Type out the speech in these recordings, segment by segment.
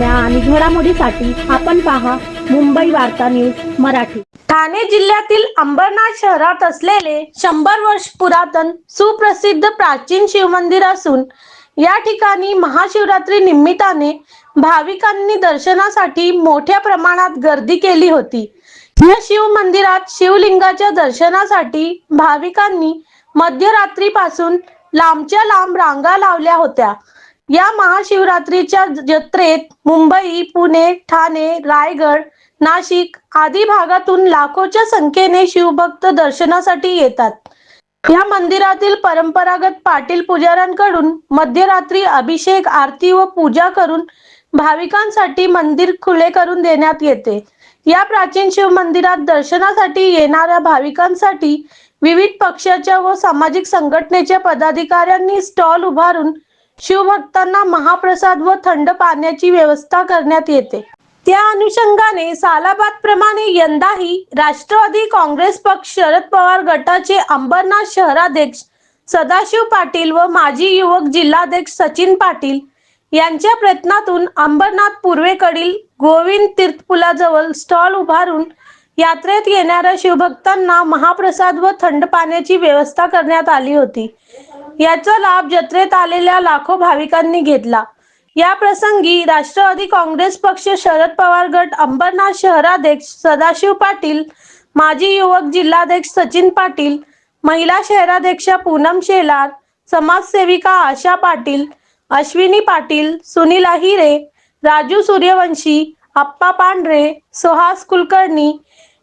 आणि घडामोडीसाठी आपण पहा मुंबई वार्ता न्यूज मराठी. ठाणे जिल्ह्यातील अंबरनाथ शहरात असलेले शंभर वर्ष पुरातन सुप्रसिद्ध प्राचीन शिवमंदिर असून या ठिकाणी महाशिवरात्री निमित्ताने भाविकांनी दर्शनासाठी मोठ्या प्रमाणात गर्दी केली होती. या शिव मंदिरात शिवलिंगाच्या दर्शनासाठी भाविकांनी मध्यरात्रीपासून लांबच्या लांब रांगा लावल्या होत्या. या महाशिवरात्रीच्या जत्रेत मुंबई पुणे ठाणे रायगड नाशिक आदी भागातून लाखोच्या संख्येने शिवभक्त दर्शनासाठी येतात. या मंदिरातील परंपरागत पाटील पुजाऱ्यांकडून मध्यरात्री अभिषेक आरती व पूजा करून भाविकांसाठी मंदिर खुले करून देण्यात येते. या प्राचीन शिव मंदिरात दर्शनासाठी येणाऱ्या भाविकांसाठी विविध पक्षाच्या व सामाजिक संघटनेच्या पदाधिकाऱ्यांनी स्टॉल उभारून शिवभक्तांना महाप्रसाद व थंड पाण्याची व्यवस्था करण्यात येते. त्या अनुषंगाने सालाबाद प्रमाणे यंदाही राष्ट्रवादी काँग्रेस पक्ष शरद पवार गटाचे अंबरनाथ शहराध्यक्ष सदाशिव पाटील व माजी युवक जिल्हाध्यक्ष सचिन पाटील यांच्या प्रयत्नातून अंबरनाथ पूर्वेकडील गोविंद तीर्थपुलाजवळ स्टॉल उभारून यात्रेत येणाऱ्या शिवभक्तांना महाप्रसाद व थंड पाण्याची व्यवस्था करण्यात आली होती. याचा लाभ जत्रेत आलेल्या लाखो भाविकांनी घेतला. या प्रसंगी राष्ट्रवादी काँग्रेस पक्ष शरद पवार गट अंबरनाथ शहराध्यक्ष सदाशिव पाटील माजी युवक जिल्हाध्यक्ष सचिन पाटील महिला शहराध्यक्षा पूनम शेलार समाजसेविका आशा पाटील अश्विनी पाटील सुनील अहिरे राजू सूर्यवंशी अप्पा पांढरे सुहास कुलकर्णी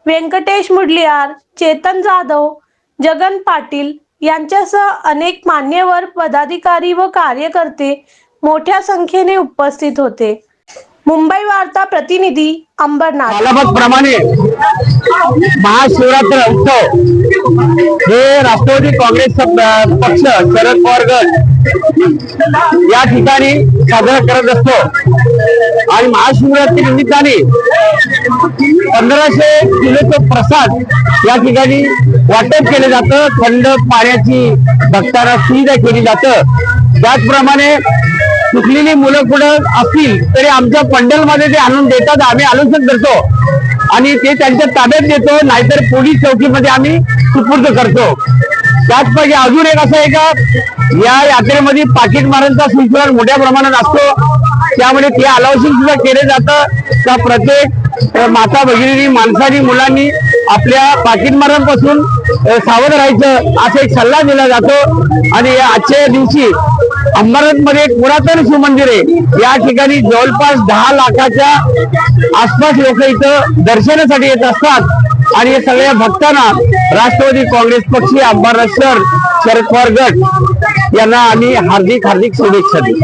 व्यंकटेश मुडलियार चेतन जाधव जगन पाटील यांच्यासह अनेक मान्यवर पदाधिकारी व कार्यकर्ते मोठ्या संख्येने उपस्थित होते. मुंबई वार्ता प्रतिनिधी अंबरनाथ. प्रमाणे महाशिवरात्र उत्सव हे राष्ट्रवादी काँग्रेस पक्ष शरद पवार गट या ठिकाणी साजरा करत असतो. आणि महाशिवरात्री निमित्ताने पंधराशे किलोचं प्रसाद या ठिकाणी वाटप केलं जातं. थंड पाण्याची भक्तांना सुविधा केली जातं. त्याचप्रमाणे चुकलेली मुलं कुठं असतील तरी आमच्या पंडलमध्ये ते आणून देतात आम्ही आलोचन करतो. आणि ते त्यांच्या ताब्यात देतो नाहीतर पोलीस चौकीमध्ये आम्ही सुपूर्द करतो. त्याचपैकी अजून एक असं आहे का या यात्रेमध्ये पाकिट मारांचा मोठ्या प्रमाणात असतो. त्यामुळे ते अलाउसिंग सुद्धा केले जातं. का प्रत्येक माता भगिनी माणसानी मुलांनी आपल्या पाकिटमारांपासून सावध राहायचं असा एक सल्ला दिला जातो. आणि आजच्या दिवशी अंबरनाथमध्ये एक पुरातन शिवमंदिर आहे. या ठिकाणी जवळपास दहा लाखाच्या आसपास लोक इथं दर्शनासाठी येत असतात. आणि या सगळ्या भक्तांना राष्ट्रवादी काँग्रेस पक्षी अंबरनाथ शहर शरद पवार गट यांना आम्ही हार्दिक हार्दिक शुभेच्छा देऊ